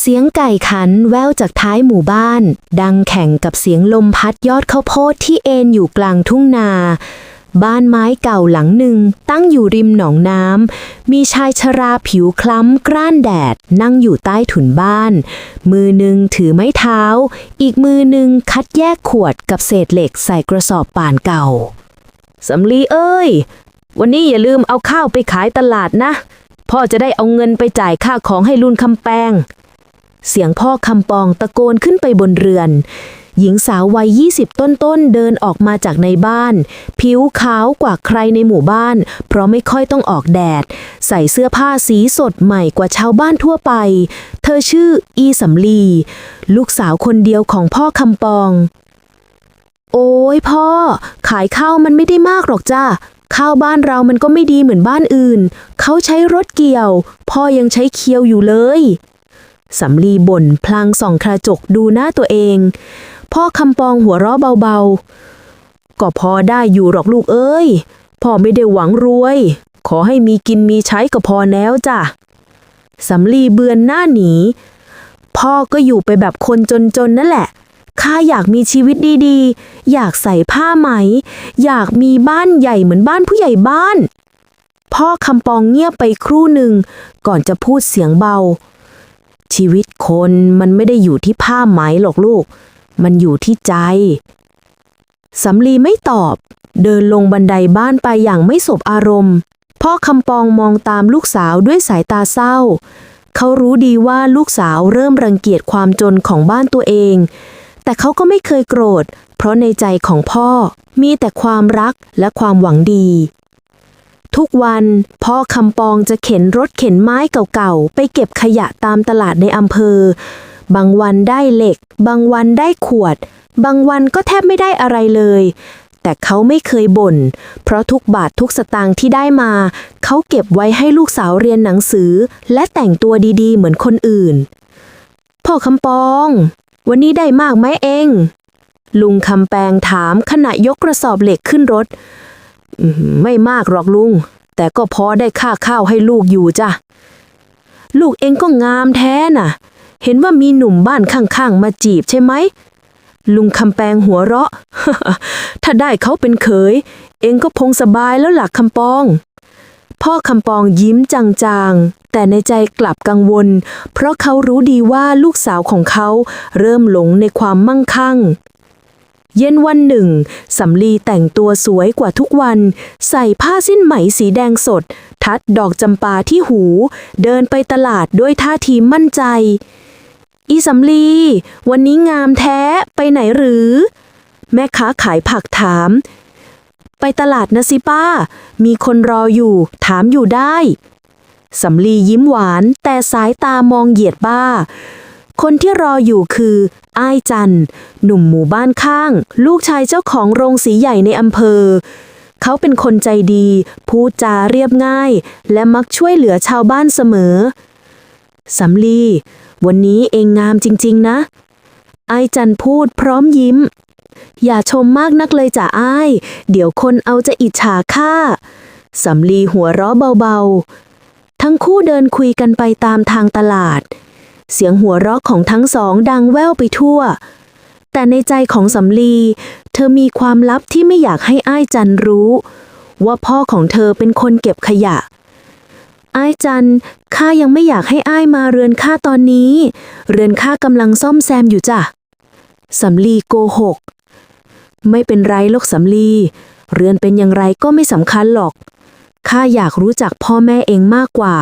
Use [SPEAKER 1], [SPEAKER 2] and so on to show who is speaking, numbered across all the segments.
[SPEAKER 1] เสียงไก่ขันแววจากท้ายหมู่บ้าน ดังแข่งกับเสียงลมพัดยอดข้าวโพดที่เอ็นอยู่กลางทุ่งนา บ้านไม้เก่าหลังหนึ่งตั้งอยู่ริมหนองน้ำ มีชายชราผิวคล้ำกร้านแดด นั่งอยู่ใต้ถุนบ้าน มือหนึ่งถือไม้เท้า อีกมือหนึ่งคัดแยกขวดกับเศษเหล็กใส่กระสอบป่านเก่าสำลีเอ้ย วันนี้อย่าลืมเอาข้าวไปขายตลาดนะ พ่อจะได้เอาเงินไปจ่ายค่าของให้ลุนคำแปง เสียงพ่อคำปองตะโกนขึ้นไปบนเรือน หญิงสาววัย 20 ต้นๆ เดินออกมาจากในบ้าน ผิวขาวกว่าใครในหมู่บ้าน เพราะไม่ค่อยต้องออกแดด ใส่เสื้อผ้าสีสดใหม่กว่าชาวบ้านทั่วไป เธอชื่ออีสำลี ลูกสาวคนเดียวของพ่อคำปอง โอ้ยพ่อ ขายข้าวมันไม่ได้มากหรอกจ้าข้าวบ้านเรามันก็ไม่ดีเหมือนบ้านอื่น เขาใช้รถเกี่ยว พ่อยังใช้เคียวอยู่เลย สำลีบ่นพลางส่องกระจกดูหน้าตัวเอง พ่อคำปองหัวเราะเบาๆ ก็พอได้อยู่หรอกลูกเอ้ย พ่อไม่ได้หวังรวย ขอให้มีกินมีใช้ก็พอแล้วจ้ะสำลีเบือนหน้าหนี พ่อก็อยู่ไปแบบคนจนๆนั่นแหละข้าอยากมีชีวิตดีๆ อยากใส่ผ้าไหม อยากมีบ้านใหญ่เหมือนบ้านผู้ใหญ่บ้าน พ่อคำปองเงียบไปครู่หนึ่ง ก่อนจะพูดเสียงเบา ชีวิตคนมันไม่ได้อยู่ที่ผ้าไหมหรอกลูก มันอยู่ที่ใจ สำลีไม่ตอบ เดินลงบันไดบ้านไปอย่างไม่สบอารมณ์ พ่อคำปองมองตามลูกสาวด้วยสายตาเศร้า เขารู้ดีว่าลูกสาวเริ่มรังเกียจความจนของบ้านตัวเอง แต่เขาก็ไม่เคยโกรธ เพราะในใจของพ่อมีแต่ความรักและความหวังดี ทุกวัน พ่อคำปองจะเข็นรถเข็นไม้เก่าๆ ไปเก็บขยะตามตลาดในอำเภอ บางวันได้เหล็ก บางวันได้ขวด บางวันก็แทบไม่ได้อะไรเลย แต่เขาไม่เคยบ่น เพราะทุกบาททุกสตางค์ที่ได้มา เขาเก็บไว้ให้ลูกสาวเรียนหนังสือ และแต่งตัวดีๆ เหมือนคนอื่น พ่อคำปอง วันนี้ได้มากไหมเองลุงคำแปงถามขณะยกกระสอบเหล็กขึ้นรถ ไม่มากหรอกลุง แต่ก็พอได้ค่าข้าวให้ลูกอยู่จ้ะ ลูกเองก็งามแท้น่ะ เห็นว่ามีหนุ่มบ้านข้างๆ มาจีบใช่ไหม ลุงคำแปงหัวเราะ ถ้าได้เขาเป็นเขย เองก็พงสบายแล้วหลักคำปอง พ่อคำปองยิ้มจางๆ แต่ในใจกลับกังวล เพราะเขารู้ดีว่าลูกสาวของเขาเริ่มหลงในความมั่งคั่ง เย็นวันหนึ่งสำลีแต่งตัวสวยกว่าทุกวัน ใส่ผ้าสิ้นไหมสีแดงสด ทัดดอกจำปาที่หู เดินไปตลาดด้วยท่าทีมั่นใจ อีสำลี วันนี้งามแท้ไปไหนหรือ แม่ค้าขายผักถาม ไปตลาดนะสิป้า มีคนรออยู่ ถามอยู่ได้สำลียิ้มหวานแต่สายตามองเหยียดบ้า คนที่รออยู่คืออ้ายจันหนุ่มหมู่บ้านข้าง ลูกชายเจ้าของโรงสีใหญ่ในอำเภอ เขาเป็นคนใจดี พูดจาเรียบง่าย และมักช่วยเหลือชาวบ้านเสมอสำลี วันนี้เองงามจริง ๆ นะอ้ายจันพูดพร้อมยิ้ม อย่าชมมากนักเลยจ้ะอ้าย เดี๋ยวคนเอาจะอิจฉาข้าสำลีหัวเราะเบาๆ ทั้งคู่เดินคุยกันไปตามทางตลาด เสียงหัวเราะของทั้งสองดังแว่วไปทั่ว แต่ในใจของสำลี เธอมีความลับที่ไม่อยากให้อ้ายจันรู้ ว่าพ่อของเธอเป็นคนเก็บขยะ อ้ายจันข้ายังไม่อยากให้อ้ายมาเรือนข้าตอนนี้ เรือนข้ากำลังซ่อมแซมอยู่จ้ะสำลีโกหก ไม่เป็นไรหรอกสำลี เรือนเป็นอย่างไรก็ไม่สำคัญหรอก ข้าอยากรู้จักพ่อแม่เองมากกว่า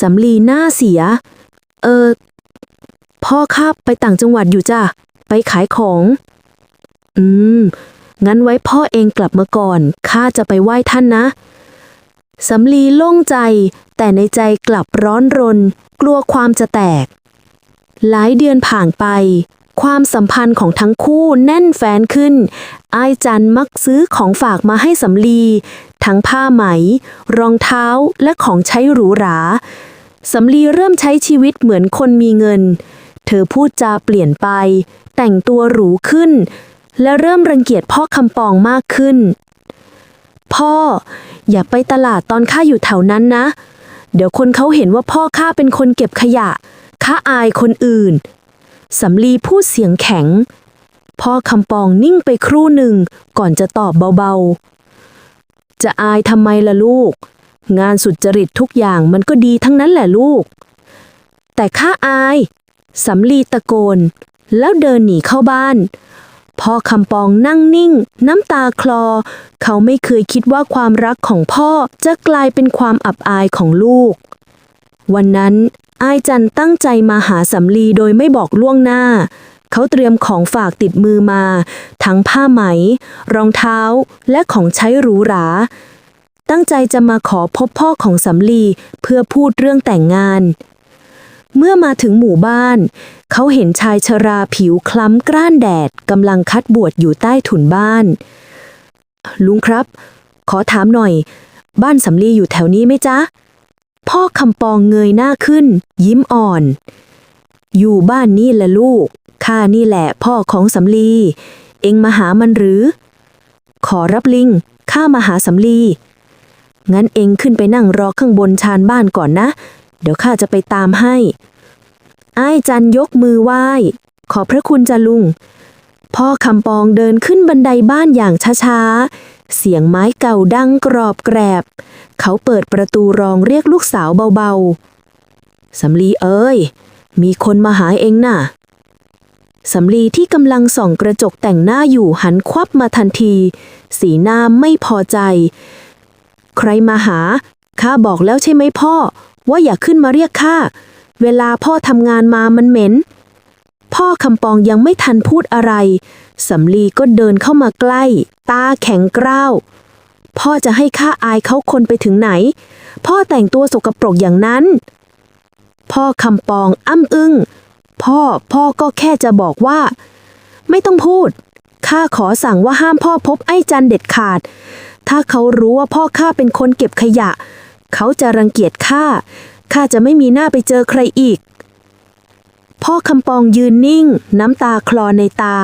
[SPEAKER 1] สำลีหน้าเสีย เออ พ่อข้าไปต่างจังหวัดอยู่จ้ะ ไปขายของ อืม งั้นไว้พ่อเองกลับมาก่อน ข้าจะไปไหว้ท่านนะ สำลีโล่งใจ แต่ในใจกลับร้อนรน กลัวความจะแตก หลายเดือนผ่านไป ความสัมพันธ์ของทั้งคู่แน่นแฟนขึ้น อายจันมักซื้อของฝากมาให้สำลี ทั้งผ้าไหม รองเท้าและของใช้หรูหรา สำลีเริ่มใช้ชีวิตเหมือนคนมีเงิน เธอพูดจาเปลี่ยนไป แต่งตัวหรูขึ้น และเริ่มรังเกียจพ่อคำปองมากขึ้น พ่อ อย่าไปตลาดตอนข้าอยู่แถวนั้นนะ เดี๋ยวคนเขาเห็นว่าพ่อข้าเป็นคนเก็บขยะข้าอายคนอื่นสำลีพูดเสียงแข็ง พ่อคำปองนิ่งไปครู่หนึ่งก่อนจะตอบเบาๆ จะอายทำไมล่ะลูก งานสุจริตทุกอย่างมันก็ดีทั้งนั้นแหละลูก แต่ข้าอายสำลีตะโกน แล้วเดินหนีเข้าบ้านพ่อคำปองนั่งนิ่ง น้ำตาคลอ เขาไม่เคยคิดว่าความรักของพ่อจะกลายเป็นความอับอายของลูก วันนั้นอายจันตั้งใจมาหาสำลีโดยไม่บอกล่วงหน้า เขาเตรียมของฝากติดมือมา ทั้งผ้าไหม รองเท้าและของใช้หรูหรา ตั้งใจจะมาขอพบพ่อของสำลีเพื่อพูดเรื่องแต่งงาน เมื่อมาถึงหมู่บ้าน เขาเห็นชายชราผิวคล้ำกร้านแดดกำลังคัดบวชอยู่ใต้ถุนบ้าน ลุงครับ ขอถามหน่อย บ้านสำลีอยู่แถวนี้ไหมจ๊ะ พ่อคำปองเงยหน้าขึ้น ยิ้มอ่อน อยู่บ้านนี่แหละลูกข้านี่แหละพ่อของสำลี เอ็งมาหามันหรือ ขอรับลิงข้ามาหาสำลี งั้นเองขึ้นไปนั่งรอข้างบนชานบ้านก่อนนะ เดี๋ยวข้าจะไปตามให้ อ้ายจันยกมือไหว้ ขอพระคุณจ้ะลุง พ่อคำปองเดินขึ้นบันไดบ้านอย่างช้าๆ เสียงไม้เก่าดังกรอบแกรบ เขาเปิดประตูรองเรียกลูกสาวเบาๆ สำลีเอ้ย มีคนมาหาเองน่ะสำลีที่กำลังส่องกระจกแต่งหน้าอยู่หันควับมาทันที สีหน้าไม่พอใจ ใครมาหา ข้าบอกแล้วใช่ไหมพ่อ ว่าอย่าขึ้นมาเรียกข้า เวลาพ่อทำงานมามันเหม็น พ่อคำปองยังไม่ทันพูดอะไร สำลีก็เดินเข้ามาใกล้ ตาแข็งกร้าว พ่อจะให้ข้าอายเขาคนไปถึงไหน พ่อแต่งตัวสกปรกอย่างนั้น พ่อคำปองอ้ำอึง้ง พ่อพ่อก็แค่จะบอกว่า ไม่ต้องพูดข้าขอสั่งว่าห้ามพ่อพบไอ้จันเด็ดขาด ถ้าเขารู้ว่าพ่อข้าเป็นคนเก็บขยะ เขาจะรังเกียจข้า ข้าจะไม่มีหน้าไปเจอใครอีก พ่อคำปองยืนนิ่ง น้ำตาคลอในตา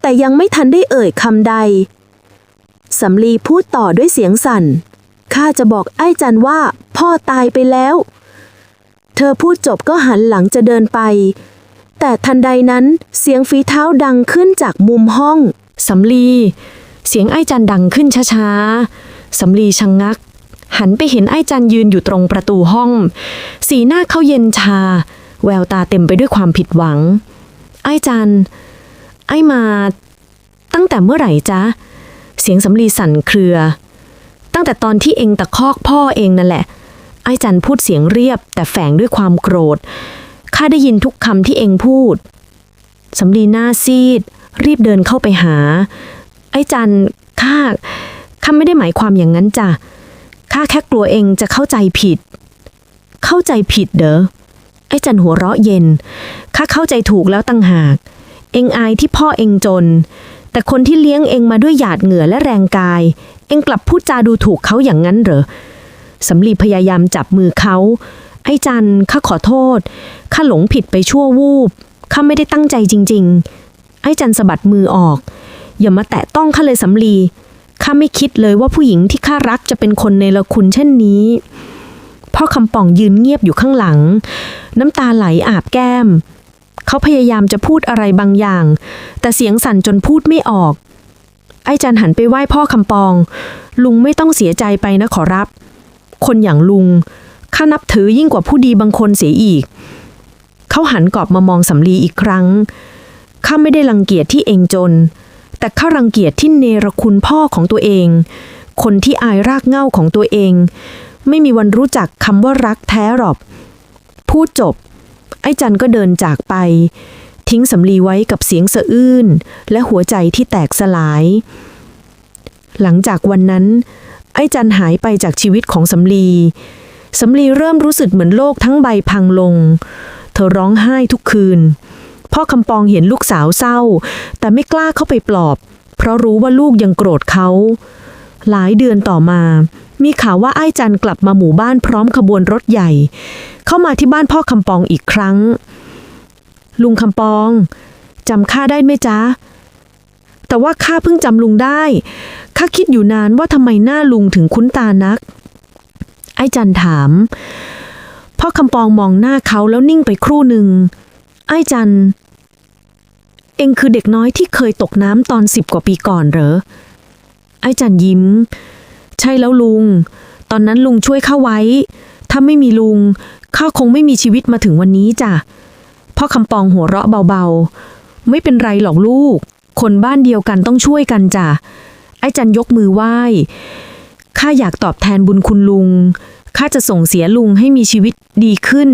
[SPEAKER 1] แต่ยังไม่ทันได้เอ่ยคำใด สำลีพูดต่อด้วยเสียงสั่น ข้าจะบอกไอ้จันว่า พ่อตายไปแล้ว เธอพูดจบก็หันหลังจะเดินไป แต่ทันใดนั้นเสียงฝีเท้าดังขึ้นจากมุมห้อง
[SPEAKER 2] สำลี เสียงไอ้จันดังขึ้นช้าๆ สำลีชะงงัก หันไปเห็นไอ้จันยืนอยู่ตรงประตูห้อง สีหน้าเขาเย็นชา แววตาเต็มไปด้วยความผิดหวัง ไอ้จัน ไอ้มา ตั้งแต่เมื่อไหร่จ๊ะ เสียงสำลีสั่นเครือ ตั้งแต่ตอนที่เองตะคอกพ่อเองนั่นแหละ ไอ้จันพูดเสียงเรียบ แต่แฝงด้วยความโกรธ ข้าได้ยินทุกคำที่เองพูด สำลีหน้าซีด รีบเดินเข้าไปหา ไอ้จันข้าข้าไม่ได้หมายความอย่างนั้นจ้ะข้าแค่กลัวเองจะเข้าใจผิด เข้าใจผิดเด้อไอ้จันหัวเราะเย็นข้าเข้าใจถูกแล้วตั้งหาก เองอายที่พ่อเองจน แต่คนที่เลี้ยงเองมาด้วยหยาดเหงื่อและแรงกาย เองกลับพูดจาดูถูกเขาอย่างนั้นเหรอสำลีพยายามจับมือเขา ไอ้จันข้าขอโทษข้าหลงผิดไปชั่ววูบข้าไม่ได้ตั้งใจจริง ๆ ไอ้จันสะบัดมือออก อย่ามาแตะต้องข้าเลยสำลีข้าไม่คิดเลยว่าผู้หญิงที่ข้ารักจะเป็นคนในละคุณเช่นนี้ พ่อคำป่องยืนเงียบอยู่ข้างหลัง น้ำตาไหลอาบแก้ม เขาพยายามจะพูดอะไรบางอย่าง แต่เสียงสั่นจนพูดไม่ออก ไอ้จันหันไปไหว้พ่อคำปอง ลุงไม่ต้องเสียใจไปนะขอรับ คนอย่างลุงข้านับถือยิ่งกว่าผู้ดีบางคนเสียอีก เขาหันกลับมามองสำลีอีกครั้งข้าไม่ได้รังเกียจที่เองจน แต่ข้ารังเกียจที่เนรคุณพ่อของตัวเอง คนที่อายรากเง้าของตัวเอง ไม่มีวันรู้จักคำว่ารักแท้หรอกพูดจบ ไอ้จันก็เดินจากไป ทิ้งสำลีไว้กับเสียงสะอื้น และหัวใจที่แตกสลาย หลังจากวันนั้น ไอ้จันหายไปจากชีวิตของสำลีสำลีเริ่มรู้สึกเหมือนโลกทั้งใบพังลง เธอร้องไห้ทุกคืน พ่อคำปองเห็นลูกสาวเศร้า แต่ไม่กล้าเข้าไปปลอบ เพราะรู้ว่าลูกยังโกรธเขา หลายเดือนต่อมา มีข่าวว่าไอ้จันกลับมาหมู่บ้านพร้อมขบวนรถใหญ่ เข้ามาที่บ้านพ่อคำปองอีกครั้ง ลุงคำปองจำข้าได้ไหมจ๊ะ แต่ว่าข้าเพิ่งจำลุงได้ข้าคิดอยู่นานว่าทำไมหน้าลุงถึงคุ้นตานัก ไอ้จันถามพ่อคำปองมองหน้าเขาแล้วนิ่งไปครู่หนึ่งไอ้จัน เองคือเด็กน้อยที่เคยตกน้ำตอนสิบกว่าปีก่อนเหรอ ไอ้จันยิ้ม ใช่แล้วลุง ตอนนั้นลุงช่วยข้าไว้ ถ้าไม่มีลุงข้าคงไม่มีชีวิตมาถึงวันนี้จ้ะ พ่อคำปองหัวเราะเบาๆ ไม่เป็นไรหรอกลูก คนบ้านเดียวกันต้องช่วยกันจ้ะ ไอ้จันยกมือไหว้ ข้าอยากตอบแทนบุญคุณลุง ข้าจะส่งเสียลุงให้มีชีวิตดีขึ้น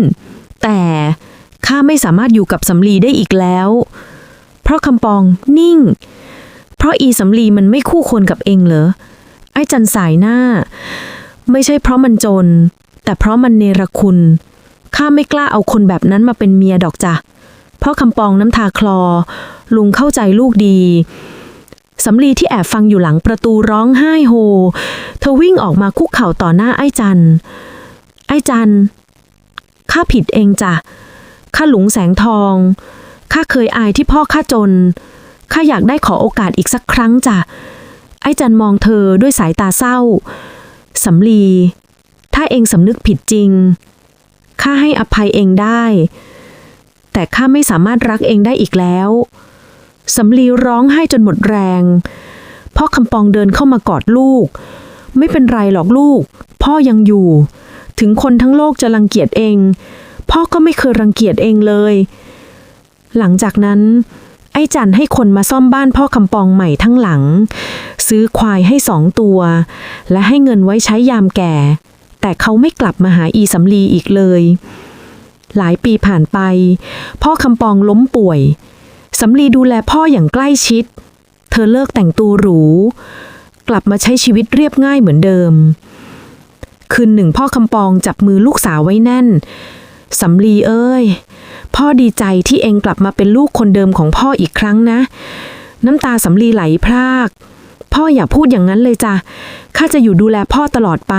[SPEAKER 2] แต่ข้าไม่สามารถอยู่กับสำลีได้อีกแล้ว เพราะคำปองนิ่ง เพราะอีสำลีมันไม่คู่ควรกับเองเหรอ ไอ้จันสายหน้า ไม่ใช่เพราะมันจน แต่เพราะมันเนรคุณข้าไม่กล้าเอาคนแบบนั้นมาเป็นเมียดอกจ้ะเพราะคำปองน้ำตาคลอ ลุงเข้าใจลูกดีสำลีที่แอบฟังอยู่หลังประตูร้องไห้โฮ เธอวิ่งออกมาคุกเข่าต่อหน้าไอ้จัน ไอ้จัน ข้าผิดเองจ้ะ ข้าหลงแสงทอง ข้าเคยอายที่พ่อข้าจน ข้าอยากได้ขอโอกาสอีกสักครั้งจ้ะ ไอ้จันมองเธอด้วยสายตาเศร้า สำลี ถ้าเองสำนึกผิดจริง ข้าให้อภัยเองได้ แต่ข้าไม่สามารถรักเองได้อีกแล้ว สำลีร้องไห้จนหมดแรง พ่อคำปองเดินเข้ามากอดลูก ไม่เป็นไรหรอกลูก พ่อยังอยู่ ถึงคนทั้งโลกจะรังเกียจเอง พ่อก็ไม่เคยรังเกียจเองเลย หลังจากนั้น ไอ้จันให้คนมาซ่อมบ้านพ่อคำปองใหม่ทั้งหลัง ซื้อควายให้สองตัว และให้เงินไว้ใช้ยามแก่ แต่เขาไม่กลับมาหาอีสำลีอีกเลย หลายปีผ่านไป พ่อคำปองล้มป่วยสำลีดูแลพ่ออย่างใกล้ชิด เธอเลิกแต่งตัวหรู กลับมาใช้ชีวิตเรียบง่ายเหมือนเดิม คืนหนึ่งพ่อคำปองจับมือลูกสาวไว้แน่นสำลีเอ้ย พ่อดีใจที่เองกลับมาเป็นลูกคนเดิมของพ่ออีกครั้งนะ น้ำตาสำลีไหลพราก พ่ออย่าพูดอย่างนั้นเลยจ้ะข้าจะอยู่ดูแลพ่อตลอดไป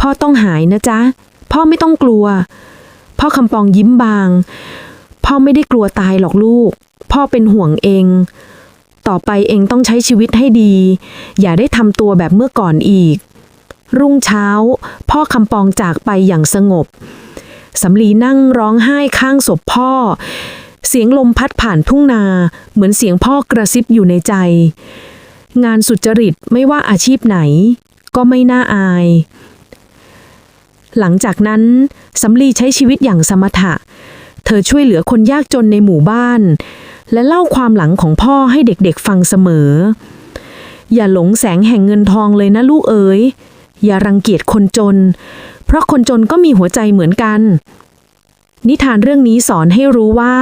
[SPEAKER 2] พ่อต้องหายนะจ๊ะ พ่อไม่ต้องกลัว พ่อคำปองยิ้มบาง พ่อไม่ได้กลัวตายหรอกลูก พ่อเป็นห่วงเอง ต่อไปเองต้องใช้ชีวิตให้ดี อย่าได้ทำตัวแบบเมื่อก่อนอีก รุ่งเช้า พ่อคำปองจากไปอย่างสงบ สำลีนั่งร้องไห้ข้างศพพ่อ เสียงลมพัดผ่านทุ่งนา เหมือนเสียงพ่อกระซิบอยู่ในใจ งานสุจริตไม่ว่าอาชีพไหน ก็ไม่น่าอาย หลังจากนั้นสำลีใช้ชีวิตอย่างสมถะ เธอช่วยเหลือคนยากจนในหมู่บ้าน และเล่าความหลังของพ่อให้เด็กๆฟังเสมอ อย่าหลงแสงแห่งเงินทองเลยนะลูกเอ๋ยอย่ารังเกียจคนจน เพราะคนจนก็มีหัวใจเหมือนกัน นิทานเรื่องนี้สอนให้รู้ว่า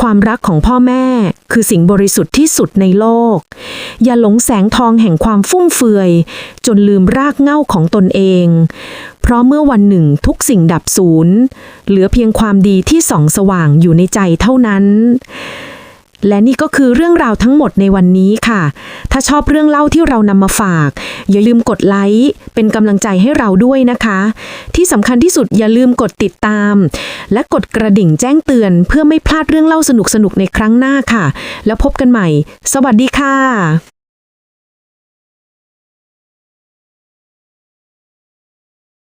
[SPEAKER 2] ความรักของพ่อแม่คือสิ่งบริสุทธิ์ที่สุดในโลก อย่าหลงแสงทองแห่งความฟุ่มเฟือย จนลืมรากเหง้าของตนเอง เพราะเมื่อวันหนึ่งทุกสิ่งดับสูญเหลือเพียงความดีที่ส่องสว่างอยู่ในใจเท่านั้น และนี่ก็คือเรื่องราวทั้งหมดในวันนี้ค่ะ ถ้าชอบเรื่องเล่าที่เรานำมาฝาก อย่าลืมกดไลค์ เป็นกำลังใจให้เราด้วยนะคะ ที่สำคัญที่สุดอย่าลืมกดติดตาม และกดกระดิ่งแจ้งเตือน เพื่อไม่พลาดเรื่องเล่าสนุกๆในครั้งหน้าค่ะ แล้วพบกันใหม่ สวัสดีค่ะ